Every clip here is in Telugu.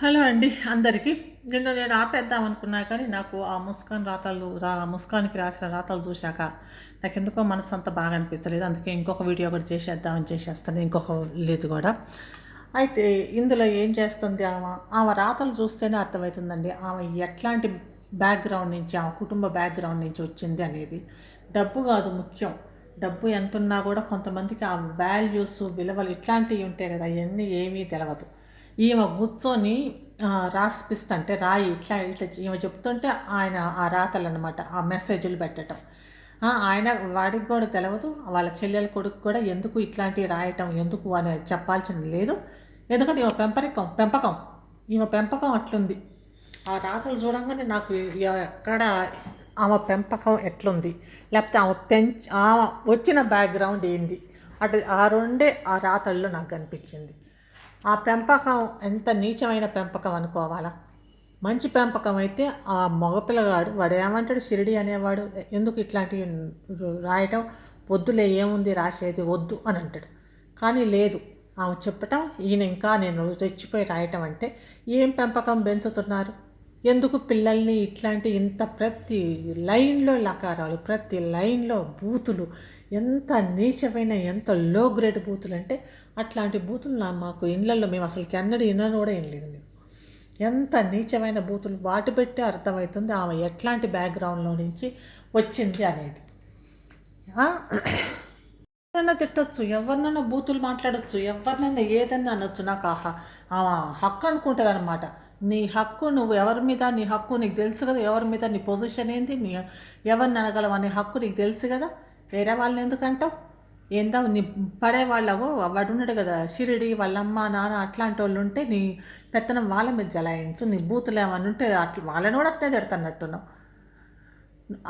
హలో అండి అందరికీ. నిన్న నేను ఆపేద్దాం అనుకున్నా కానీ నాకు ఆ ముస్కాన్ రాతలు రా ముస్కాన్కి రాసిన రాతలు చూశాక నాకు ఎందుకో మనసు అంత బాగా అనిపించలేదు. అందుకే ఇంకొక వీడియో కూడా చేసేద్దామని చేసేస్తాను. ఇంకొక లేదు కూడా. అయితే ఇందులో ఏం చేస్తుంది ఆమె? ఆమె రాతలు చూస్తేనే అర్థమవుతుందండి. ఆమె ఎట్లాంటి బ్యాక్గ్రౌండ్ నుంచి ఆమె కుటుంబ బ్యాక్గ్రౌండ్ నుంచి వచ్చింది అనేది. డబ్బు కాదు ముఖ్యం. డబ్బు ఎంత ఉన్నా కూడా కొంతమందికి ఆ వాల్యూస్ విలువలు ఇట్లాంటివి ఉంటాయి కదా అవన్నీ ఏమీ తెలవదు. ఈమె కూర్చొని రాసిపిస్తుంటే రాయి ఇట్లా ఇట్లా ఈమె చెప్తుంటే ఆయన ఆ రాతలు అనమాట ఆ మెసేజ్లు పెట్టడం ఆయన వాడికి కూడా తెలియదు వాళ్ళ చెల్లెల కొడుకు కూడా ఎందుకు ఇట్లాంటివి రాయటం ఎందుకు అని చెప్పాల్సిన లేదు. ఎందుకంటే ఈమె పెంపరికం పెంపకం ఈమె పెంపకం అట్లుంది. ఆ రాతలు చూడంగానే నాకు ఎక్కడ ఆమె పెంపకం ఎట్లుంది లేకపోతే ఆమె పెంచ్ ఆమె వచ్చిన బ్యాక్గ్రౌండ్ ఏంది అటు ఆ రెండే ఆ రాతల్లో నాకు కనిపించింది. ఆ పెంపకం ఎంత నీచమైన పెంపకం అనుకోవాలా? మంచి పెంపకం అయితే ఆ మగపిల్లగాడు వాడు ఏమంటాడు? షిరిడి అనేవాడు ఎందుకు ఇట్లాంటివి రాయటం? వద్దులే ఏముంది? రాసేది వద్దు అని అంటాడు. కానీ లేదు. ఆమె చెప్పటం ఈయన ఇంకా నేను తెచ్చిపోయి రాయటం అంటే ఏం పెంపకం పెంచుతున్నారు ఎందుకు పిల్లల్ని ఇట్లాంటి ఇంత ప్రతి లైన్లో లకారాలు ప్రతి లైన్లో బూతులు ఎంత నీచమైన ఎంత లో గ్రేడ్ బూతులు అంటే అట్లాంటి బూతులు నా మాకు ఇళ్ళల్లో మేము అసలు ఎన్నడూ ఇన్నను కూడా ఏం లేదు మేము. ఎంత నీచమైన బూతులు వాటి పెట్టి అర్థమవుతుంది ఆమె ఎట్లాంటి బ్యాక్గ్రౌండ్లో నుంచి వచ్చింది అనేది. ఎవరినైనా తిట్టచ్చు ఎవరినైనా బూతులు మాట్లాడొచ్చు ఎవరినైనా ఏదన్నా అనొచ్చు నాకు ఆహా ఆమె హక్కు అనుకుంటుంది అనమాట నీ హక్కు నువ్వు ఎవరి మీద నీ హక్కు నీకు తెలుసు కదా ఎవరి మీద నీ పొజిషన్ ఏంది నీ ఎవరిని అనగలవు అనే హక్కు నీకు తెలుసు కదా? వేరే వాళ్ళని ఎందుకంటావు ఏందా నీ పడేవాళ్ళవో వాడు ఉన్నాడు కదా షిరిడి వాళ్ళమ్మ నాన్న అట్లాంటి వాళ్ళు ఉంటే నీ పెత్తనం వాళ్ళ మీద జలాయించు నీ బూతులు ఏమన్నా ఉంటే అట్లా వాళ్ళని కూడా అట్లే తిడతానట్టున్నావు.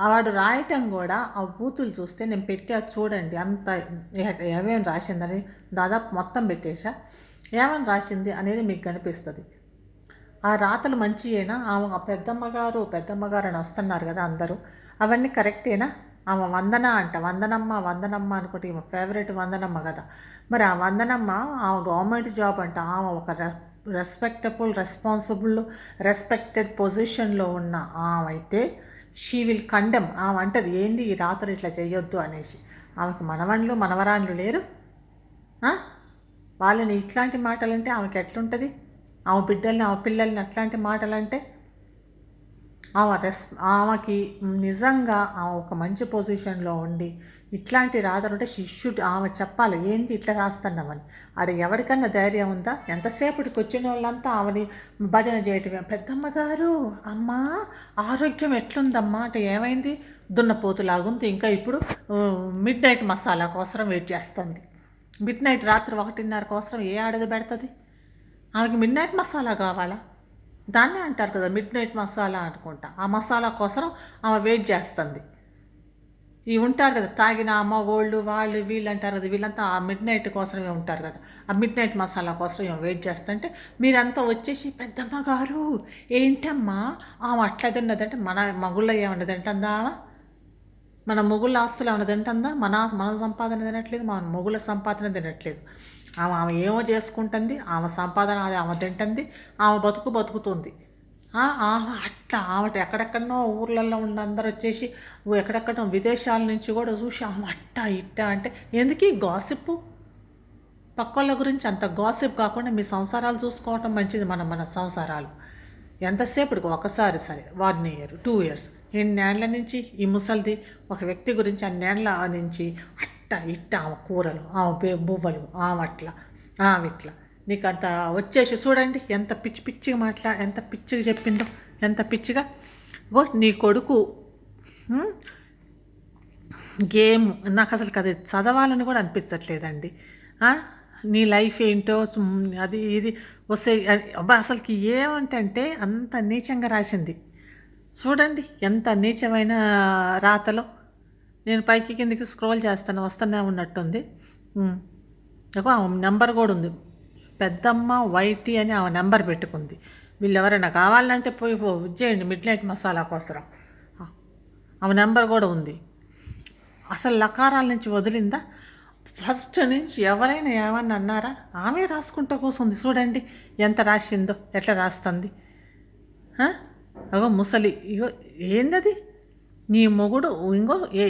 వాడు రాయటం కూడా ఆ బూతులు చూస్తే నేను పెట్టా చూడండి అంత ఏమేమి రాసిందని దాదాపు మొత్తం పెట్టేశా. ఏమని రాసింది అనేది మీకు కనిపిస్తుంది. ఆ రాతలు మంచియేనా? ఆమె ఆ పెద్దమ్మగారు అని వస్తున్నారు కదా అందరూ. అవన్నీ కరెక్టేనా? ఆమె వందన అంట. వందనమ్మ వందనమ్మ అనుకుంటే ఈమె ఫేవరెట్ వందనమ్మ కదా. మరి ఆ వందనమ్మ ఆమె గవర్నమెంట్ జాబ్ అంట. ఆమె ఒక రెస్పెక్టబుల్ రెస్పాన్సిబుల్ రెస్పెక్టెడ్ పొజిషన్లో ఉన్న ఆమె అయితే షీ విల్ కండెమ్ ఆమె అంటది ఏంది ఈ రాత్రి ఇట్లా చేయొద్దు అనేసి. ఆమెకు మనవన్లు మనవరాన్లు లేరు. వాళ్ళని ఇట్లాంటి మాటలంటే ఆమెకి ఎట్లుంటుంది? ఆమె బిడ్డల్ని ఆమె పిల్లల్ని అట్లాంటి మాటలంటే ఆమె రెస్ ఆమెకి నిజంగా ఆమె ఒక మంచి పొజిషన్లో ఉండి ఇట్లాంటి రాదరుంటే శిష్యుడు ఆమె చెప్పాలి ఏంటి ఇట్లా రాస్తున్నామని ఆడ ఎవరికన్నా ధైర్యం ఉందా? ఎంతసేపటికి వచ్చిన వాళ్ళంతా ఆమెని భజన చేయటమే. పెద్దమ్మ గారు అమ్మా ఆరోగ్యం ఎట్లుందమ్మా? అంటే ఏమైంది? దున్నపోతులాగుంది. ఇంకా ఇప్పుడు మిడ్ నైట్ మసాలా కోసం వెయిట్ చేస్తుంది. మిడ్ నైట్ రాత్రి ఒకటిన్నర కోసం ఏ ఆడది పెడుతుంది? ఆమెకి మిడ్ నైట్ మసాలా కావాలా? దాన్నే అంటారు కదా మిడ్ నైట్ మసాలా అనుకుంటా. ఆ మసాలా కోసం ఆమె వెయిట్ చేస్తుంది. ఇవి ఉంటారు కదా తాగిన అమ్మగోళ్ళు వాళ్ళు వీళ్ళు అంటారు కదా వీళ్ళంతా ఆ మిడ్ నైట్ కోసమే ఉంటారు కదా. ఆ మిడ్ నైట్ మసాలా కోసం ఏమో వెయిట్ చేస్తుంటే మీరంతా వచ్చేసి పెద్దమ్మ గారు ఏంటమ్మా? ఆమె అట్లా తిన్నదంటే మన మగుళ్ళ ఏమన్నది అంటుందా మన మొగుళ్ళ ఆస్తులు ఏమన్నది అంటుందా మన మన సంపాదన తినట్లేదు మన మొగుళ్ళ సంపాదన తినట్లేదు. ఆమె ఆమె ఏమో చేసుకుంటుంది ఆమె సంపాదన అది ఆమె తింటుంది ఆమె బతుకు బతుకుతుంది. ఆమె అట్లా ఆమె ఎక్కడెక్కడనో ఊర్లలో ఉన్న అందరు వచ్చేసి ఎక్కడెక్కడో విదేశాల నుంచి కూడా చూసి ఆమె అట్టా ఇట్టా అంటే ఎందుకు ఈ గాసిప్పు? పక్కోళ్ళ గురించి అంత గాసిప్ కాకుండా మీ సంసారాలు చూసుకోవటం మంచిది మన మన సంసారాలు. ఎంతసేపటికి ఒకసారి సరే వన్ ఇయర్ టూ ఇయర్స్ ఎన్నేళ్ళ నుంచి ఈ ముసలిది ఒక వ్యక్తి గురించి అన్నేళ్ళ నుంచి అట్ట ఇట్ట ఆమె కూరలు ఆమె బువ్వలు ఆమె అట్లా ఆమె ఇట్లా. నీకు అంత వచ్చేసి చూడండి ఎంత పిచ్చి పిచ్చిగా మాట్లా ఎంత పిచ్చిగా చెప్పిందో ఎంత పిచ్చిగా. గో నీ కొడుకు గేమ్ నాకు అసలు అది చదవాలని కూడా అనిపించట్లేదండి. నీ లైఫ్ ఏంటో అది ఇది వస్తే అబ్బా అసలుకి ఏమంటే అంత నీచంగా రాసింది. చూడండి ఎంత నీచమైన రాతలో. నేను పైకి కిందికి స్క్రోల్ చేస్తాను వస్తూనే ఉన్నట్టుంది. ఒక ఆమె నెంబర్ కూడా ఉంది. పెద్దమ్మ వైటీ అని ఆమె నెంబర్ పెట్టుకుంది. వీళ్ళు ఎవరైనా కావాలంటే పోయి చేయండి మిడ్ నైట్ మసాలా కోసం ఆమె నెంబర్ కూడా ఉంది. అసలు లకారాల నుంచి వదిలిందా? ఫస్ట్ నుంచి ఎవరైనా ఏమన్నా అన్నారా? ఆమె రాసుకుంటూ కూర్చుంది చూడండి ఎంత రాసిందో ఎట్లా రాస్తుంది? అగో ముసలి ఇగో ఏందది? నీ మొగుడు ఇంకో ఏ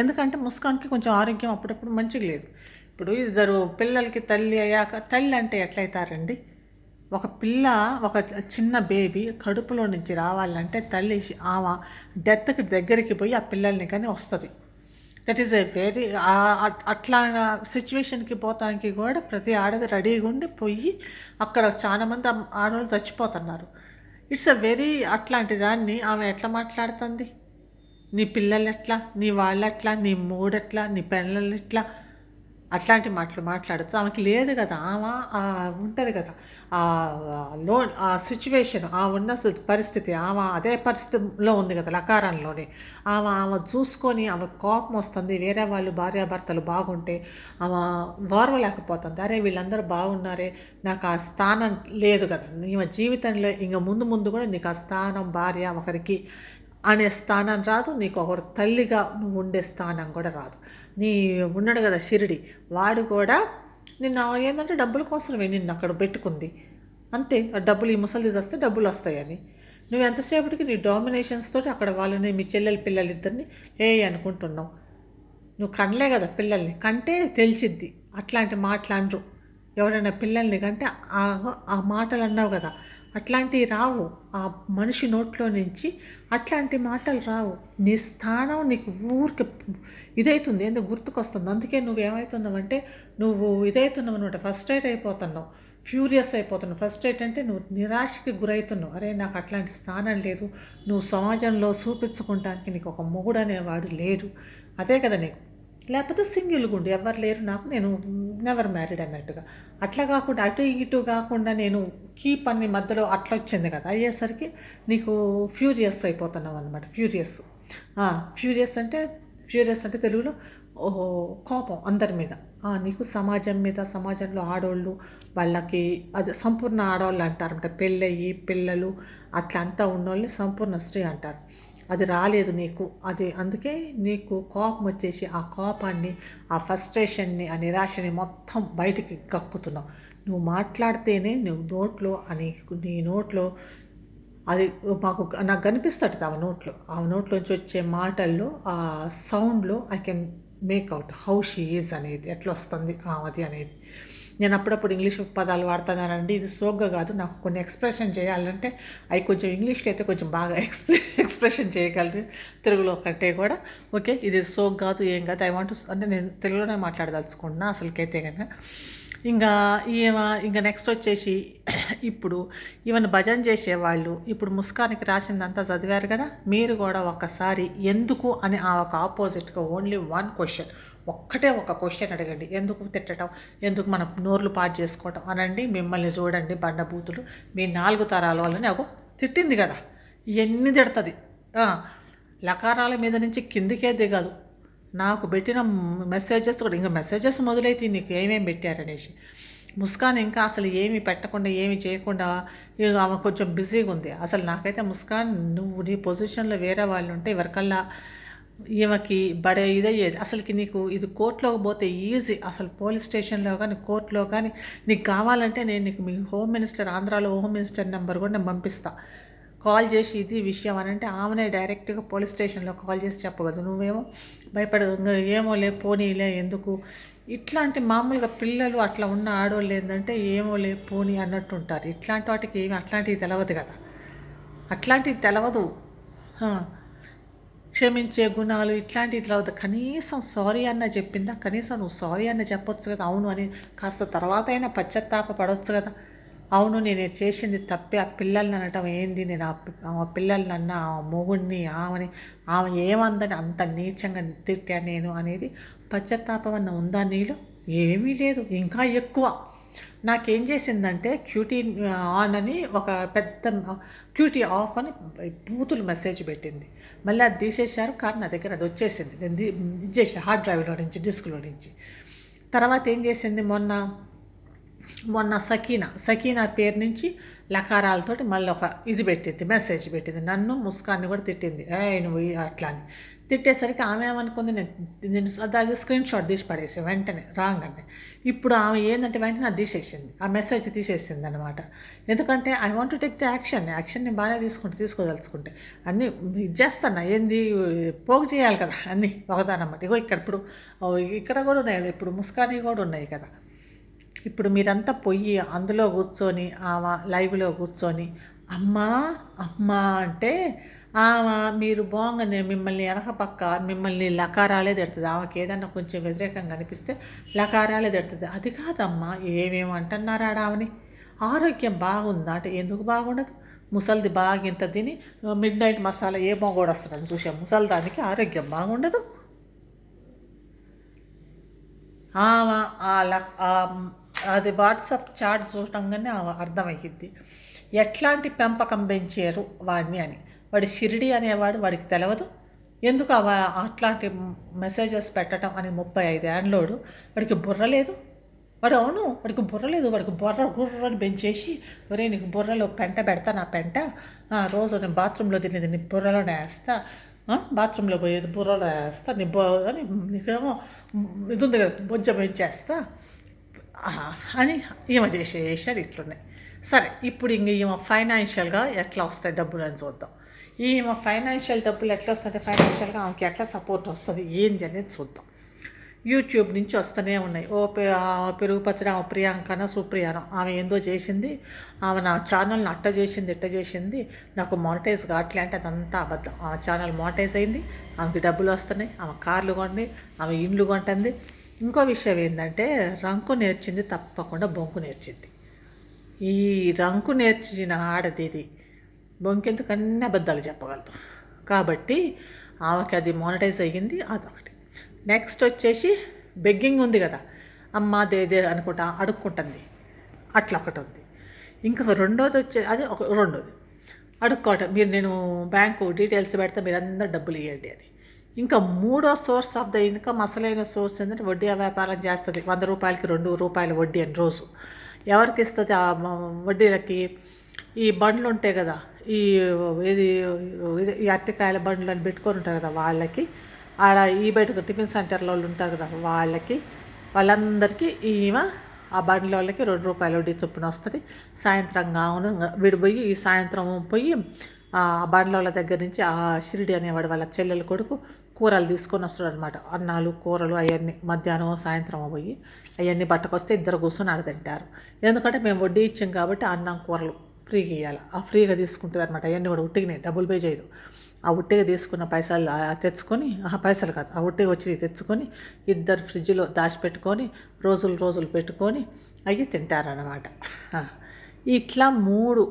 ఎందుకంటే ముస్కాన్కి కొంచెం ఆరోగ్యం అప్పుడప్పుడు మంచిగా లేదు. ఇప్పుడు ఇద్దరు పిల్లలకి తల్లి అయ్యాక తల్లి అంటే ఎట్లయితారండి? ఒక పిల్ల ఒక చిన్న బేబీ కడుపులో నుంచి రావాలంటే తల్లి ఆమె డెత్కి దగ్గరికి పోయి ఆ పిల్లల్ని కానీ వస్తుంది. దట్ ఈస్ ఏ వెరీ అట్లా సిచ్యువేషన్కి పోతానికి కూడా ప్రతి ఆడది రెడీగా ఉండి పోయి అక్కడ చాలామంది ఆడవాళ్ళు చచ్చిపోతున్నారు. ఇట్స్ అ వెరీ అట్లాంటి దాన్ని ఆమె ఎట్లా మాట్లాడుతుంది? నీ పిల్లలట్లా నీ వాళ్ళట్లా నీ మూడెట్లా నీ పిల్లలు అట్లాంటి మాటలు మాట్లాడచ్చు. ఆమెకి లేదు కదా. ఆమె ఉంటుంది కదా. ఆ లో ఆ సిచ్యువేషన్ ఆ ఉన్న పరిస్థితి ఆమె అదే పరిస్థితిలో ఉంది కదా లకారంలోనే. ఆమె ఆమె చూసుకొని ఆమె కోపం వస్తుంది. వేరే వాళ్ళు భార్యాభర్తలు బాగుంటే ఆమె ఓర్వలేకపోతుంది అరే వీళ్ళందరూ బాగున్నారే. నాకు ఆ స్థానం లేదు కదా. ఈమె జీవితంలో ఇంకా ముందు ముందు కూడా నీకు ఆ స్థానం భార్య ఒకరికి అనే స్థానం రాదు నీకు ఒకరు తల్లిగా నువ్వు ఉండే స్థానం కూడా రాదు. నీ ఉన్నాడు కదా షిరిడి వాడు కూడా నిన్న ఏంటంటే డబ్బుల కోసమే నిన్ను అక్కడ పెట్టుకుంది. అంతే డబ్బులు ఈ ముసలి వస్తే డబ్బులు వస్తాయని. నువ్వు ఎంతసేపటికి నీ డామినేషన్స్ తోటి అక్కడ వాళ్ళని మీ చెల్లెలు పిల్లలు ఇద్దరిని ఏ అనుకుంటున్నావు? నువ్వు కనలే కదా పిల్లల్ని కంటే తెలిసిద్ది అట్లాంటి మాటలు అనరు. ఎవరైనా పిల్లల్ని కంటే ఆ ఆ మాటలు అన్నావు కదా అట్లాంటివి రావు. ఆ మనిషి నోట్లో నుంచి అట్లాంటి మాటలు రావు. నీ స్థానం నీకు ఊరికి ఇదైతుంది. ఎందుకు గుర్తుకొస్తుంది. అందుకే నువ్వు ఏమవుతున్నావంటే నువ్వు ఇదవుతున్నావు అనమాట ఫస్ట్రేట్ అయిపోతున్నావు. ఫ్యూరియస్ అయిపోతున్నావు. ఫస్ట్ అంటే నువ్వు నిరాశకి గురవుతున్నావు. అరే నాకు అట్లాంటి స్థానం లేదు. నువ్వు సమాజంలో చూపించుకుంటానికి నీకు ఒక మొగుడు అనేవాడు లేడు. అదే కదా నీకు. లేకపోతే సింగిల్ గుండు ఎవరు లేరు నాకు. నేను నెవర్ మ్యారీడ్ అన్నట్టుగా. అట్లా కాకుండా అటు ఇటు కాకుండా నేను కీప్ అన్ని మధ్యలో అట్లా వచ్చింది కదా అయ్యేసరికి నీకు ఫ్యూరియస్ అయిపోతున్నావు అనమాట ఫ్యూరియస్. ఫ్యూరియస్ అంటే ఫ్యూరియస్ అంటే తెలుగులో ఓహో కోపం అందరి మీద. నీకు సమాజం మీద సమాజంలో ఆడవాళ్ళు వాళ్ళకి అది సంపూర్ణ ఆడవాళ్ళు అంటారు అంటే పెళ్ళయి పిల్లలు అట్లా అంతా ఉన్నోళ్ళని సంపూర్ణ స్త్రీ అంటారు. అది రాలేదు నీకు. అది అందుకే నీకు కోపం వచ్చేసి ఆ కోపాన్ని ఆ ఫ్రస్ట్రేషన్ని ఆ నిరాశని మొత్తం బయటికి కక్కుతున్నావు. నువ్వు మాట్లాడితేనే నువ్వు నోట్లో అని నీ నోట్లో అది మాకు నాకు కనిపిస్తుంది ఆ నోట్లో. ఆ నోట్లోంచి వచ్చే మాటల్లో ఆ సౌండ్లో I can make out how she is అనేది ఎట్లా వస్తుంది అది అనేది. నేను అప్పుడప్పుడు ఇంగ్లీష్ పదాలు వాడుతున్నానండి ఇది సోగ్గా కాదు నాకు కొన్ని ఎక్స్ప్రెషన్ చేయాలంటే అవి కొంచెం ఇంగ్లీష్లో అయితే కొంచెం బాగా ఎక్స్ప్రె ఎక్స్ప్రెషన్ చేయగలరు. తెలుగులో కంటే కూడా. ఓకే ఇది సోగ్ కాదు ఏం కాదు ఐ వాంట్ అంటే నేను తెలుగులోనే మాట్లాడదలుచుకుంటున్నా అసలుకైతే కనుక ఇంకా ఈమె ఇంకా నెక్స్ట్ వచ్చేసి ఇప్పుడు ఈవెన్ భజన చేసేవాళ్ళు ఇప్పుడు ముస్కానికి రాసిందంతా చదివారు కదా మీరు కూడా ఒకసారి ఎందుకు అని ఆ ఒక ఆపోజిట్గా ఓన్లీ వన్ క్వశ్చన్ ఒక్కటే ఒక క్వశ్చన్ అడగండి. ఎందుకు తిట్టడం? ఎందుకు మనం నోర్లు పాటు చేసుకోవటం? అనండి మిమ్మల్ని చూడండి బండబూతులు. మీ నాలుగు తరాల వాళ్ళని ఒక తిట్టింది కదా. ఎన్ని తిడుతుంది? లకారాల మీద నుంచి కిందికే దిగదు నాకు పెట్టిన మెసేజెస్ కూడా ఇంకా మెసేజెస్ మొదలైతే నీకు ఏమేమి పెట్టారనేసి ముస్కాన్ ఇంకా అసలు ఏమి పెట్టకుండా ఏమి చేయకుండా ఇక ఆమె కొంచెం బిజీగా ఉంది. అసలు నాకైతే ముస్కాన్ నువ్వు నీ పొజిషన్లో వేరే వాళ్ళు ఉంటే ఎవరికల్లా ఈమెకి బడే ఇదయ్యేది. అసలుకి నీకు ఇది కోర్టులోకి పోతే ఈజీ. అసలు పోలీస్ స్టేషన్లో కానీ కోర్టులో కానీ నీకు కావాలంటే నేను నీకు మీ హోమ్ మినిస్టర్ ఆంధ్రాలో హోమ్ మినిస్టర్ నెంబర్ కూడా నేను పంపిస్తాను కాల్ చేసి ఇది విషయం అని అంటే ఆమెనే డైరెక్ట్గా పోలీస్ స్టేషన్లో కాల్ చేసి చెప్పగలదు. నువ్వేమో భయపడదు ఏమో లే పోనీలే ఎందుకు? ఇట్లాంటి మామూలుగా పిల్లలు అట్లా ఉన్న ఆడవాళ్ళు ఏంటంటే ఏమో లే పోనీ అన్నట్టు ఉంటారు. ఇట్లాంటి వాటికి ఏమి అట్లాంటివి తెలవదు కదా. అట్లాంటివి తెలవదు. క్షమించే గుణాలు ఇట్లాంటివి తర్వాత కనీసం సారీ అన్న చెప్పిందా? కనీసం నువ్వు సారీ అన్న చెప్పొచ్చు కదా అవును అని కాస్త తర్వాత అయినా పశ్చాత్తాప పడవచ్చు కదా. అవును నేను చేసింది తప్పే ఆ పిల్లల్ని అనటం ఏంది? నేను ఆ ఆ పిల్లల్ని అన్న ఆ మొగుడిని ఆమెని ఆమె ఏమందని అంత నీచంగా తిట్టా నేను అనేది పశ్చాత్తాపం అన్న ఉందా నీలో? ఏమీ లేదు ఇంకా ఎక్కువ. నాకేం చేసిందంటే క్యూటీ ఆన్ అని ఒక పెద్ద క్యూటీ ఆఫ్ అని బూతులు మెసేజ్ పెట్టింది. మళ్ళీ అది తీసేశారు. కానీ నా దగ్గర అది వచ్చేసింది. నేను ఇచ్చేసా ఇది హార్డ్ డ్రైవ్లో నుంచి డిస్క్లో నుంచి. తర్వాత ఏం చేసింది మొన్న? మొన్న సకీనా సకీనా పేరు నుంచి లకారాలతోటి మళ్ళీ ఒక ఇది పెట్టింది మెసేజ్ పెట్టింది. నన్ను ముస్కాన్ని కూడా తిట్టింది. ఏ నువ్వు అట్లా అని. తిట్టేసరికి ఆమె ఏమనుకుంది నేను నేను అది స్క్రీన్ షాట్ తీసి పడేసి వెంటనే రాంగ్ అంటే ఇప్పుడు ఆమె ఏంటంటే వెంటనే అది తీసేసింది. ఆ మెసేజ్ తీసేసింది అనమాట ఎందుకంటే I want to take the action action నేను బాగానే తీసుకుంటే తీసుకోదలుచుకుంటే. అన్నీ ఇది చేస్తాను? ఏంది? పోగు చేయాలి కదా? అన్నీ ఒకదానమాట ఇగో ఇక్కడ ఇప్పుడు ఓ, ఇక్కడ కూడా ఉన్నాయి ఇప్పుడు ముస్కానీ కూడా ఉన్నాయి కదా. ఇప్పుడు మీరంతా పొయ్యి అందులో కూర్చొని ఆమె లైవ్లో కూర్చొని అమ్మా అమ్మా అంటే ఆమె మీరు బాగానే మిమ్మల్ని వెనక పక్క మిమ్మల్ని లకారాలే తిడుతుంది. ఆమెకి ఏదన్నా కొంచెం వ్యతిరేకంగా అనిపిస్తే లకారాలే తిడుతుంది. అది కాదమ్మా ఏమేమి అంటున్నారు ఆడ ఆమెని? ఆరోగ్యం బాగుందా అంటే ఎందుకు బాగుండదు? ముసలిది బాగా ఇంత తిని మిడ్ నైట్ మసాలా ఏ మొగోడు వస్తున్నాడు చూసాం. ముసలిదానికి ఆరోగ్యం బాగుండదు. ఆమె ఆ లక్- అది వాట్సాప్ చాట్ చూడంగానే ఆమె అర్థమయ్యిద్ది ఎట్లాంటి పెంపకం పెంచారు వాడిని అని. వాడి షిరిడి అనేవాడు వాడికి తెలవదు. ఎందుకు అట్లాంటి మెసేజెస్ పెట్టడం అని ముప్పై ఐదు ఏండ్లోడు వాడికి బుర్ర లేదు. వాడు అవును వాడికి బుర్ర లేదు. వాడికి బుర్ర గుర్రని పెంచేసి ఒరే నీకు బుర్రలో పెంట పెడతా నా పెంట. రోజు నేను బాత్రూంలో తినేది నీ బుర్రలోనే వేస్తా బాత్రూంలో పోయేది బుర్రలో వేస్తా. నీ బో అని నీకేమో ఇది ఉంది కదా బొజ్జ పెంచేస్తా అని ఈమె చేసే చేసాడు ఇట్లున్నాయి. సరే ఇప్పుడు ఇంక ఈమె ఫైనాన్షియల్గా ఎట్లా వస్తాయి డబ్బులు అని చూద్దాం. ఈమె ఫైనాన్షియల్ డబ్బులు ఎట్లా వస్తుంది ఫైనాన్షియల్గా ఆమెకి ఎట్లా సపోర్ట్ వస్తుంది ఏంది అనేది చూద్దాం. యూట్యూబ్ నుంచి వస్తూనే ఉన్నాయి. ఓ ఆ పెరుగు పచ్చడి ఆమె ప్రియాంకన సుప్రియానో? ఆమె ఏందో చేసింది. ఆమె నా ఛానల్ని అట్ట చేసింది ఇట్ట చేసింది. నాకు మానిటైజ్ కావట్లే అంటే అదంతా అబద్ధం. ఆమె ఛానల్ మానిటైజ్ అయింది. ఆమెకి డబ్బులు వస్తున్నాయి. ఆమె కార్లు కొండి ఆమె ఇండ్లు కొంటుంది ఇంకో విషయం ఏంటంటే రంకు నేర్చింది తప్పకుండా బొంకు నేర్చింది. ఈ రంకు నేర్చిన ఆడది ఇది. బొంకెందుకన్నీ అబద్ధాలు చెప్పగలదు కాబట్టి ఆమెకి అది మోనటైజ్ అయ్యింది అదొకటి నెక్స్ట్ వచ్చేసి బెగ్గింగ్ ఉంది కదా. అమ్మ దేదే అనుకుంటా అడుక్కుంటుంది. అట్లా ఒకటి ఉంది. ఇంకొక రెండోది వచ్చే అది ఒక రెండోది. అడుక్కోవటం. మీరు నేను బ్యాంకు డీటెయిల్స్ పెడితే మీరు అందరు డబ్బులు ఇవ్వండి అని. ఇంకా మూడో సోర్స్ ఆఫ్ ద ఇన్కమ్ అసలైన సోర్స్ ఏంటంటే వడ్డీ వ్యాపారం చేస్తుంది. వంద రూపాయలకి రెండు రూపాయల వడ్డీ అని రోజు. ఎవరికి ఇస్తుంది? ఆ వడ్డీలకి ఈ బండ్లు ఉంటాయి కదా. ఈ ఇది ఇది- ఈ అరటికాయల బండ్లు అని పెట్టుకొని ఉంటారు కదా వాళ్ళకి. ఆడ ఈ బయటకు టిఫిన్ సెంటర్లో వాళ్ళు ఉంటారు కదా వాళ్ళకి. వాళ్ళందరికీ ఈమె ఆ బండ్ల వాళ్ళకి రెండు రూపాయలు వడ్డీ చొప్పున వస్తుంది. సాయంత్రం కావును విడిపోయి ఈ సాయంత్రం పోయి ఆ బండ్ల వాళ్ళ దగ్గర నుంచి ఆ షిరిడి అనేవాడు వాళ్ళ చెల్లెల కొడుకు కూరలు తీసుకొని వస్తాడు అనమాట అన్నాలు కూరలు అవన్నీ మధ్యాహ్నం సాయంత్రం పోయి అవన్నీ బట్టకొస్తే ఇద్దరు కూర్చొని ఆడ తింటారు. ఎందుకంటే మేము వడ్డీ ఇచ్చాం కాబట్టి అన్నం కూరలు ఫ్రీగా ఇవ్వాలి ఆ ఫ్రీగా తీసుకుంటుంది అనమాట అవన్నీ కూడా ఉట్టిగినాయి డబ్బులు పే చేయదు. ఆ ఉట్టిగా తీసుకున్న పైసలు తెచ్చుకొని ఆ పైసలు కాదు ఆ ఉట్టిగా వచ్చి తెచ్చుకొని ఇద్దరు ఫ్రిడ్జ్లో దాచిపెట్టుకొని రోజులు రోజులు పెట్టుకొని అవి తింటారనమాట ఇట్లా మూడు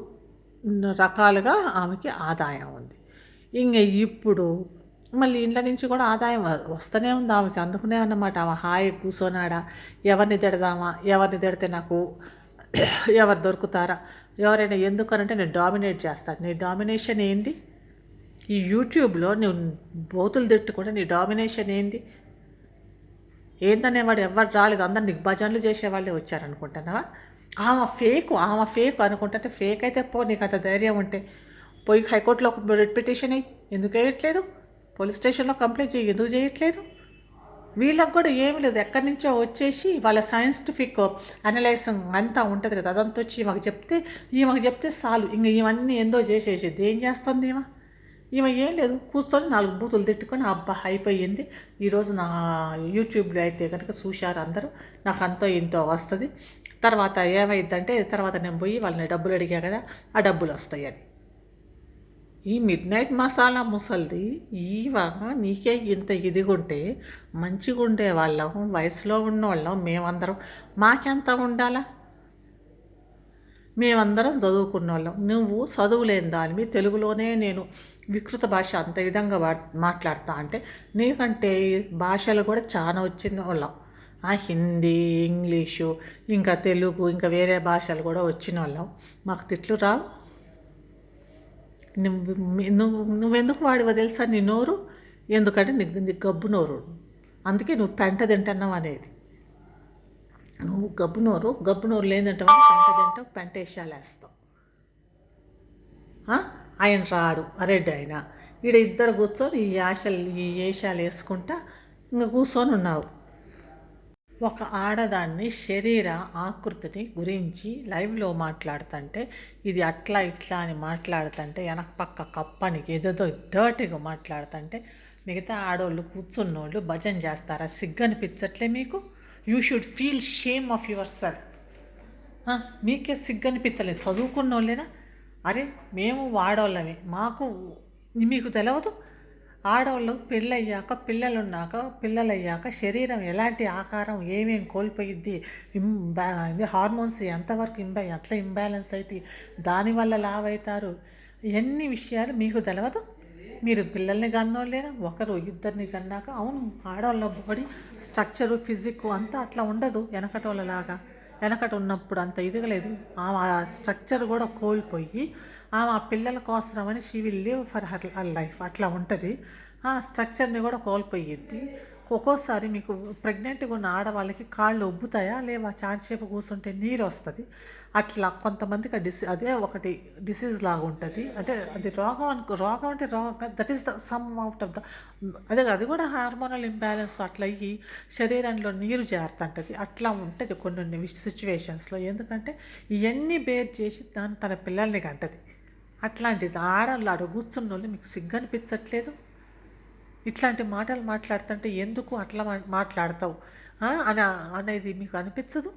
రకాలుగా ఆమెకి ఆదాయం ఉంది. ఇంకా ఇప్పుడు మళ్ళీ ఇంట్లో నుంచి కూడా ఆదాయం వస్తూనే ఉంది ఆమెకి అందుకునే అన్నమాట. ఆమె హాయి కూర్చోనాడా ఎవరిని తిడదామా ఎవరిని తిడితే నాకు ఎవరు దొరుకుతారా ఎవరైనా ఎందుకనంటే నేను డామినేట్ చేస్తాను నీ డామినేషన్ ఏంది? ఈ యూట్యూబ్లో నువ్వు బోతులు తిట్టుకుంటే నీ డామినేషన్ ఏంది? ఏందనేవాడు ఎవరు రాలేదు. అందరు భజనలు చేసేవాళ్ళే వచ్చారనుకుంటున్నావా? ఆమె ఫేక్ ఆమె ఫేక్ అనుకుంటుంటే ఫేక్ అయితే పో నీకు అంత ధైర్యం ఉంటే. పోయి హైకోర్టులో ఒక పిటిషన్ అయ్యి ఎందుకు వేయట్లేదు పోలీస్ స్టేషన్లో కంప్లైంట్ చేయి ఎందుకు చేయట్లేదు? వీళ్ళకి కూడా ఏమీ లేదు. ఎక్కడి నుంచో వచ్చేసి వాళ్ళ సైంటిఫిక్ అనలైజింగ్ అంతా ఉంటుంది కదా అదంతా వచ్చి ఈమెకు చెప్తే ఈమెకు చెప్తే చాలు. ఇంకా ఇవన్నీ ఏందో చేసేసేది ఏం చేస్తుంది ఈమె? ఈమె ఏం లేదు. కూర్చొని నాలుగు బూతులు తిట్టుకొని అబ్బా అయిపోయింది. ఈరోజు నా యూట్యూబ్లో అయితే కనుక చూశారు అందరూ. నాకు అంతో ఇంతో వస్తుంది. తర్వాత ఏమైందంటే తర్వాత నేను పోయి వాళ్ళని డబ్బులు అడిగా కదా ఆ డబ్బులు వస్తాయి అని ఈ మిడ్ నైట్ మసాలా ముసల్ది ఈవగా నీకే ఇంత ఇదిగుంటే మంచిగా ఉండే వాళ్ళం వయసులో ఉన్న వాళ్ళం మేమందరం మాకెంత ఉండాలా? మేమందరం చదువుకున్న వాళ్ళం నువ్వు చదువులేని దానివి తెలుగులోనే నేను వికృత భాష అంత విధంగా మాట్లాడతా అంటే నీకంటే భాషలు కూడా చాలా వచ్చిన వాళ్ళం ఆ హిందీ ఇంగ్లీషు ఇంకా తెలుగు ఇంకా వేరే భాషలు కూడా వచ్చిన వాళ్ళం మాకు తిట్లు రావు. నువ్వు నువ్వు నువ్వెందుకు వాడివో తెలుసా నీ నోరు? ఎందుకంటే నీకు నీకు గబ్బు నోరు. అందుకే నువ్వు పెంట తింటున్నావు అనేది. నువ్వు గబ్బు నోరు గబ్బు నోరు లేదంటావు పెంట తింటావు పెంట వేసాలేస్తావు ఆయన రాడు అరెడ్డి ఆయన ఈడ ఇద్దరు కూర్చొని ఈ యాషలు ఈ వేషాలు వేసుకుంటా ఇంకా కూర్చొని ఉన్నావు. ఒక ఆడదాన్ని శరీర ఆకృతిని గురించి లైవ్లో మాట్లాడుతుంటే ఇది అట్లా ఇట్లా అని మాట్లాడుతుంటే వెనక పక్క కప్పని ఏదేదో డర్టీగా మాట్లాడుతుంటే మిగతా ఆడవాళ్ళు కూర్చున్నోళ్ళు భజన చేస్తారా? సిగ్గు అనిపించట్లే మీకు? You should feel shame of yourself మీకే సిగ్గు అనిపించలేదు చదువుకున్న వాళ్ళేనా అరే మేము వాడవాళ్ళమే మాకు మీకు తెలియదు ఆడవాళ్ళు పెళ్ళయ్యాక పిల్లలున్నాక పిల్లలయ్యాక శరీరం ఎలాంటి ఆకారం ఏమేమి కోల్పోయిద్ది ఇది హార్మోన్స్ ఎంతవరకు ఇంబా ఎట్లా ఇంబ్యాలెన్స్ అయితే దానివల్ల లావ్ అవుతారు ఎన్ని విషయాలు మీకు తెలియదు మీరు పిల్లల్ని కన్నోళ్ళేనా ఒకరు ఇద్దరిని కన్నాక అవును ఆడవాళ్ళ బాడీ స్ట్రక్చరు ఫిజిక్ అంతా అట్లా ఉండదు వెనకటోళ్ళలాగా. వెనకట ఉన్నప్పుడు అంత ఎదగలేదు ఆమె ఆ స్ట్రక్చర్ కూడా కోల్పోయి ఆమె ఆ పిల్లల కోసమని she will live for her her life అట్లా ఉంటుంది. ఆ స్ట్రక్చర్ని కూడా కోల్పోయిద్ది ఒక్కోసారి మీకు ప్రెగ్నెంట్గా ఉన్న ఆడవాళ్ళకి కాళ్ళు ఉబ్బుతాయా? లేవా? చాలాసేపు కూర్చుంటే నీరు వస్తుంది. అట్లా కొంతమందికి డిసీ అదే ఒకటి డిసీజ్ లాగా ఉంటుంది. అంటే అది రోగం అనుకో రోగం అంటే రోగం that is the sum out of the అదే అది కూడా హార్మోనల్ ఇంబ్యాలెన్స్ అట్లా అయ్యి శరీరంలో నీరు చేరుతుంటుంది అట్లా ఉంటుంది కొన్ని సిచ్యువేషన్స్లో. ఎందుకంటే ఇవన్నీ బేర్ చేసి దాని తన పిల్లల్ని కంటది. అట్లాంటిది ఆడళ్ళు ఆడ కూర్చున్న వాళ్ళు మీకు సిగ్గు అనిపించట్లేదు? ఇట్లాంటి మాటలు మాట్లాడుతుంటే ఎందుకు అట్లా మాట్లాడతావు? అని అనేది మీకు అనిపించదు?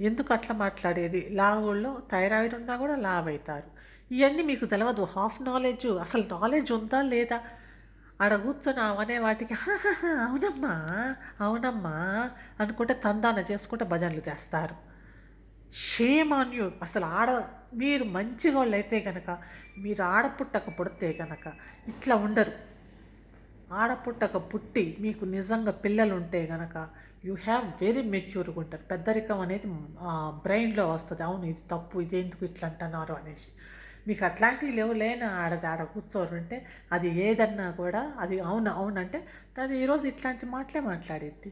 ఎందుకు అట్లా మాట్లాడేది? లావుల్లో థైరాయిడ్ ఉన్నా కూడా లావ్ అవుతారు ఇవన్నీ మీకు తెలియదు హాఫ్ నాలెడ్జ్ అసలు నాలెడ్జ్ ఉందా లేదా? ఆడ కూర్చొని అవనే వాటికి అవునమ్మా అవునమ్మా అనుకుంటే తందాన చేసుకుంటే భజనలు చేస్తారు. షేమ్ ఆన్ యూ అసలు ఆడ మీరు మంచిగా వాళ్ళు అయితే కనుక మీరు ఆడపుట్టక పుడితే కనుక ఇట్లా ఉండరు. ఆడపుట్టక పుట్టి మీకు నిజంగా పిల్లలు ఉంటే గనక యూ హ్యావ్ వెరీ మెచ్యూర్గా ఉంటారు పెద్దరికం అనేది బ్రెయిన్లో వస్తుంది. అవును ఇది తప్పు ఇది ఎందుకు ఇట్లా అంటున్నారు అనేసి. మీకు అట్లాంటివి లేవు లేని ఆడది ఆడ కూర్చోరు అంటే అది ఏదన్నా కూడా అది అవును అవునంటే అది ఈరోజు ఇట్లాంటి మాటలే మాట్లాడిద్ది.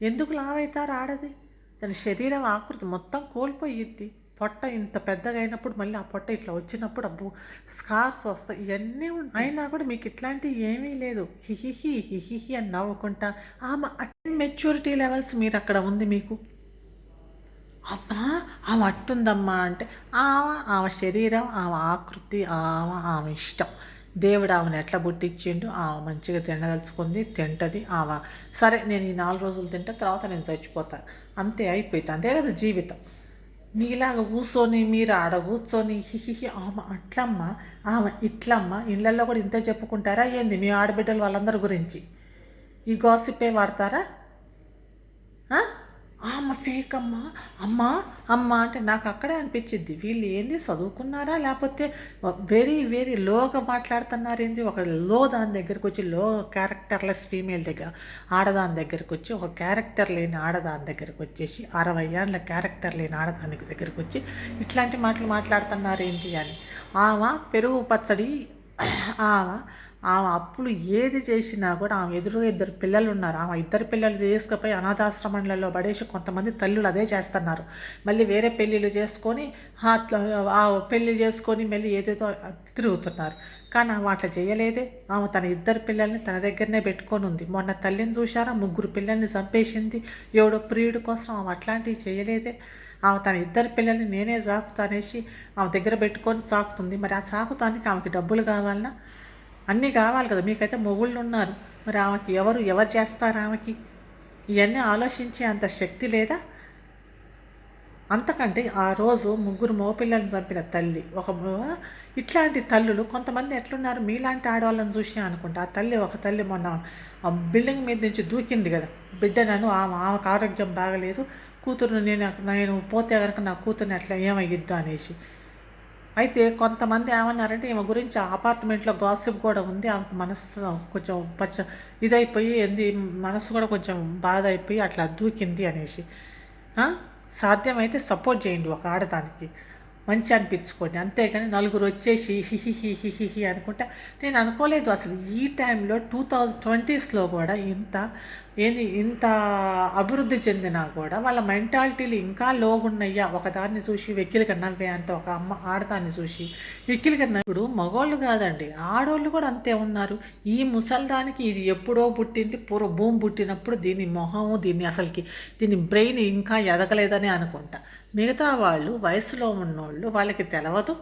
ఎందుకు లావైతారు ఆడది? దాని శరీరం ఆకృతి మొత్తం కోల్పోయిద్ది. పొట్ట ఇంత పెద్దగా అయినప్పుడు మళ్ళీ ఆ పొట్ట ఇట్లా వచ్చినప్పుడు అబ్బు స్కార్స్ వస్తాయి. ఇవన్నీ అయినా కూడా మీకు ఇట్లాంటివి ఏమీ లేదు. హిహిహి హిహిహి అని నవ్వుకుంటా. ఆమె మెచ్యూరిటీ లెవెల్స్ మీరు అక్కడ ఉంది మీకు. అమ్మా ఆమె అట్టుందమ్మా అంటే ఆమె ఆమె శరీరం ఆమె ఆకృతి ఆమె ఆమె ఇష్టం. దేవుడు ఆమెను ఎట్లా పుట్టించిండు? ఆమె మంచిగా తినదలుచుకుంది తింటది ఆమె సరే నేను ఈ నాలుగు రోజులు తింటా తర్వాత నేను చచ్చిపోతాను అంతే అయిపోయింది అంతే కదా జీవితం. మీలాగా కూర్చొని మీరు ఆడ కూర్చొని హిహిహి ఆమె అట్లమ్మా ఆమె ఇట్లమ్మా ఇళ్ళల్లో కూడా ఇంతే చెప్పుకుంటారా ఏంది? మీ ఆడబిడ్డలు వాళ్ళందరి గురించి. ఈ గాసిపే వాడతారా? అమ్మ ఆమె ఫేక్ అమ్మ అమ్మ అమ్మ అంటే నాకు అక్కడే అనిపించింది. వీళ్ళు ఏంది చదువుకున్నారా? లేకపోతే వెరీ వెరీ లోగా మాట్లాడుతున్నారు ఏంది? ఒక లో దాని దగ్గరకు వచ్చి లో క్యారెక్టర్లెస్ ఫీమేల్ దగ్గర ఆడదాని దగ్గరకు వచ్చి ఒక క్యారెక్టర్ లేని ఆడదాని దగ్గరకు వచ్చేసి అరవై ఏళ్ళ క్యారెక్టర్ లేని ఆడదానికి దగ్గరకు వచ్చి ఇట్లాంటి మాటలు మాట్లాడుతున్నారు ఏంటి అని. ఆమె పెరుగు పచ్చడి ఆమె ఆమె అప్పులు ఏది చేసినా కూడా ఆమె ఎదురు ఇద్దరు పిల్లలు ఉన్నారు. ఆమె ఇద్దరు పిల్లలు తీసుకుపోయి అనాథాశ్రమాలలో పడేసి కొంతమంది తల్లులు అదే చేస్తున్నారు. మళ్ళీ వేరే పెళ్ళిళ్ళు చేసుకొని ఆ ఆ పెళ్ళి చేసుకొని మళ్ళీ ఏదేదో తిరుగుతున్నారు. కానీ ఆమె అట్లా చేయలేదే. ఆమె తన ఇద్దరు పిల్లల్ని తన దగ్గరనే పెట్టుకొని ఉంది. మొన్న తల్లిని చూశారా? ముగ్గురు పిల్లల్ని చంపేసింది. ఎవడో ప్రియుడి కోసం ఆమె అట్లాంటివి చేయలేదే. ఆమె తన ఇద్దరు పిల్లల్ని నేనే సాకుతానేసి ఆమె దగ్గర పెట్టుకొని సాకుతుంది. మరి ఆ సాకుతానికి ఆమెకి డబ్బులు కావాలన్నా అన్నీ కావాలి కదా. మీకైతే మొగుళ్ళు ఉన్నారు. మరి ఆమెకి ఎవరు ఎవరు చేస్తారు ఆమెకి? ఇవన్నీ ఆలోచించే అంత శక్తి లేదా? అంతకంటే ఆ రోజు ముగ్గురు మగపిల్లల్ని చంపిన తల్లి ఒక ఇట్లాంటి తల్లులు కొంతమంది ఎట్లున్నారు? మీలాంటి ఆడవాళ్ళని చూసి అనుకుంటా. ఆ తల్లి ఒక తల్లి మొన్న ఆ బిల్డింగ్ మీద నుంచి దూకింది కదా. బిడ్డనను ఆమె ఆమెకు ఆరోగ్యం బాగలేదు. కూతురు నేను నేను పోతే కనుక నా కూతుర్ని అట్లా ఏమయ్యిద్దా అనేసి. అయితే కొంతమంది ఏమన్నారంటే ఈమె గురించి అపార్ట్మెంట్లో గాసిప్ కూడా ఉంది. ఆమెకు మనసు కొంచెం పచ్చ ఇదైపోయి ఏంది? మనసు కూడా కొంచెం బాధ అయిపోయి అట్లా దూకింది అనేసి. సాధ్యమైతే సపోర్ట్ చేయండి ఒక ఆడదానికి. మంచి అనిపించుకోండి. అంతేగాని నలుగురు వచ్చేసి హి హి అనుకుంటా నేను అనుకోలేదు అసలు ఈ టైంలో టూ థౌజండ్ ట్వంటీస్లో కూడా ఇంత ఏంది ఇంత అభివృద్ధి చెందినా కూడా వాళ్ళ మెంటాలిటీలు ఇంకా లోగున్నయ్యా. ఒకదాన్ని చూసి వెక్కిలి కన్నవే అంత ఒక అమ్మ ఆడదాన్ని చూసి వెక్కిలి కన్నా ఇప్పుడు మగవాళ్ళు కాదండి ఆడవాళ్ళు కూడా అంతే ఉన్నారు. ఈ ముసల్దానికి ఇది ఎప్పుడో పుట్టింది పూర్వ భూమి పుట్టినప్పుడు దీని మొహము దీన్ని అసలుకి దీని బ్రెయిన్ ఇంకా ఎదగలేదని అనుకుంటా. మిగతా వాళ్ళు వయసులో ఉన్నోళ్ళు వాళ్ళకి తెలవదు.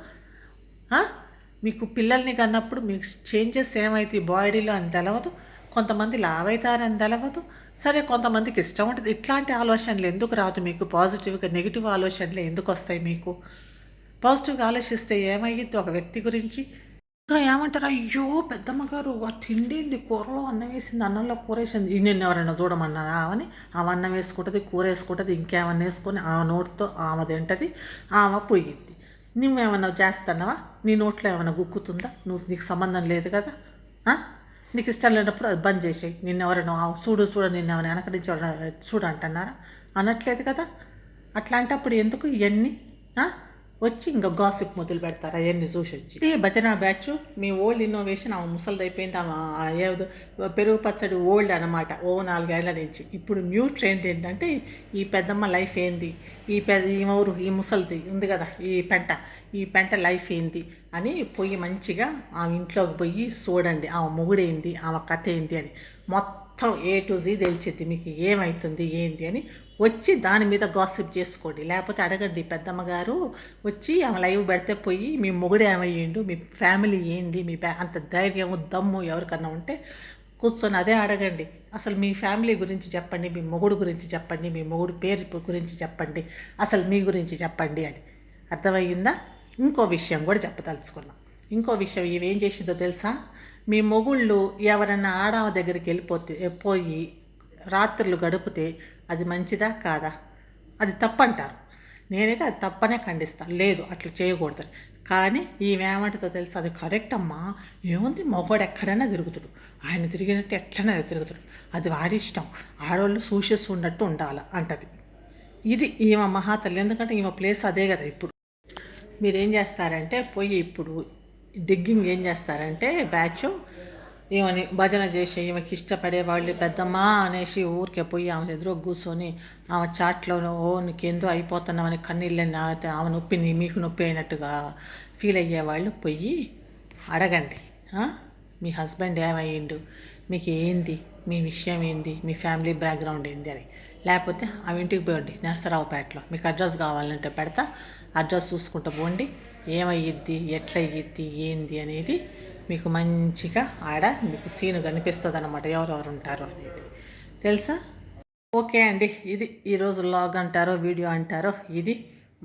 మీకు పిల్లల్ని కన్నప్పుడు మీకు చేంజెస్ ఏమైతే బాడీలో అని తెలవదు. కొంతమంది లావ్ అవుతారని తెలవదు. సరే కొంతమందికి ఇష్టం ఉంటుంది. ఇట్లాంటి ఆలోచనలు ఎందుకు రాదు మీకు? పాజిటివ్గా నెగిటివ్ ఆలోచనలు ఎందుకు వస్తాయి మీకు? పాజిటివ్గా ఆలోచిస్తే ఏమయ్యిద్ది? ఒక వ్యక్తి గురించి ఇంకా ఏమంటారు? అయ్యో పెద్దమ్మ గారు ఆ తిండింది కూరలో అన్నం వేసింది అన్నంలో కూర వేసింది. నేను నిన్ను ఎవరైనా చూడమన్నారా అని ఆమె అన్నం వేసుకుంటుంది కూర వేసుకుంటుంది ఇంకేమన్నా వేసుకొని ఆ నోటితో ఆమె తింటుంది ఆమె పొయ్యిద్ది. నువ్వేమన్నా చేస్తున్నావా? నీ నోట్లో ఏమైనా గుక్కుతుందా? నువ్వు నీకు సంబంధం లేదు కదా? నీకు ఇష్టం లేనప్పుడు అది బంద్ చేసేయి. నిన్న ఎవరైనా చూడు చూడు నిన్న ఎవరైనా వెనక నుంచి ఎవరైనా చూడు అంటున్నారా అనట్లేదు కదా? అట్లాంటప్పుడు ఎందుకు ఇవన్నీ వచ్చి ఇంకా గాసిప్ మొదలు పెడతారు అవన్నీ చూసి వచ్చి ఈ భజన బ్యాచ్ మీ ఓల్డ్ ఇన్నోవేషన్ ఆమె ముసలిది అయిపోయింది ఆమె ఆ ఏదో పెరుగు పచ్చడి ఓల్డ్ అనమాట ఓ నాలుగేళ్ళ నుంచి. ఇప్పుడు న్యూ ట్రెండ్ ఏంటంటే ఈ పెద్దమ్మ లైఫ్ ఏంది ఈ పెద్ద ఈ ఊరు ఈ ముసలిది ఉంది కదా ఈ పెంట ఈ పెంట లైఫ్ ఏంది అని పోయి మంచిగా ఆ ఇంట్లోకి పోయి చూడండి ఆమె మొగుడేంది ఆమె కథ ఏంది అని. మొత్తం ఏ టు జీ తెలిసిద్ది మీకు ఏమవుతుంది ఏంది అని వచ్చి దాని మీద గాసిప్ చేసుకోండి. లేకపోతే అడగండి పెద్దమ్మ గారు వచ్చి ఆమె లైవ్ పెడితే పోయి మీ మొగుడు ఏమయ్యిండు మీ ఫ్యామిలీ ఏంది మీ అంత ధైర్యము దమ్ము ఎవరికన్నా ఉంటే కూర్చొని అదే అడగండి. అసలు మీ ఫ్యామిలీ గురించి చెప్పండి మీ మొగుడు గురించి చెప్పండి మీ మొగుడు పేరు గురించి చెప్పండి అసలు మీ గురించి చెప్పండి అని. అర్థమయ్యిందా? ఇంకో విషయం కూడా చెప్పదలుచుకున్నాం. ఇంకో విషయం ఇవేం చేసిందో తెలుసా? మీ మొగుళ్ళు ఎవరన్నా ఆడామ దగ్గరికి వెళ్ళిపోతే పోయి రాత్రులు గడిపితే అది మంచిదా కాదా? అది తప్పంటారు. నేనైతే అది తప్పనే ఖండిస్తాను లేదు అట్లా చేయకూడదు. కానీ ఈమెమంటుందో తెలుసు అది కరెక్ట్ అమ్మా. ఏముంది? మగవాడు ఎక్కడైనా తిరుగుతుడు. ఆయన తిరిగినట్టు ఎట్లనే తిరుగుతుడు. అది వాడి ఇష్టం. ఆడవాళ్ళు సూషస్ ఉన్నట్టు ఉండాలి అంటది. ఇది ఈమె మహాతల్లి. ఎందుకంటే ఈమె ప్లేస్ అదే కదా ఇప్పుడు. మీరేం చేస్తారంటే పోయి ఇప్పుడు డిగ్గింగ్ ఏం చేస్తారంటే బ్యాచ్ ఈమెని భజన చేసి ఈమెకి ఇష్టపడే వాళ్ళు అనేసి ఊరికే పోయి ఆమె ఎదురు కూర్చొని ఆమె చాట్లో ఓ నీకేందో అయిపోతున్నామని కన్నీళ్ళని అయితే ఆమె నొప్పి మీకు నొప్పి అయినట్టుగా ఫీల్ అయ్యేవాళ్ళు పోయి అడగండి. మీ హస్బెండ్ ఏమయ్యిండు? మీకు ఏంది? మీ విషయం ఏంది? మీ ఫ్యామిలీ బ్యాక్గ్రౌండ్ ఏంది అని. లేకపోతే ఆ ఇంటికి పోండి నర్సరావుపేటలో. మీకు అడ్రస్ కావాలంటే పెడతా అడ్రస్ చూసుకుంటూ పోండి. ఏమయ్యిద్ది? ఎట్లయ్యిద్ది? ఏంది? అనేది మీకు మంచిగా ఆడ మీకు సీన్ కనిపిస్తుంది అనమాట ఎవరెవరు ఉంటారు అనేది. తెలుసా? ఓకే అండి. ఇది ఈరోజు లాగ్ అంటారో వీడియో అంటారో ఇది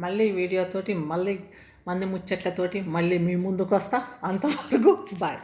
మళ్ళీ వీడియోతోటి మళ్ళీ మంది ముచ్చట్లతోటి మళ్ళీ మీ ముందుకు వస్తా అంతవరకు బాయ్.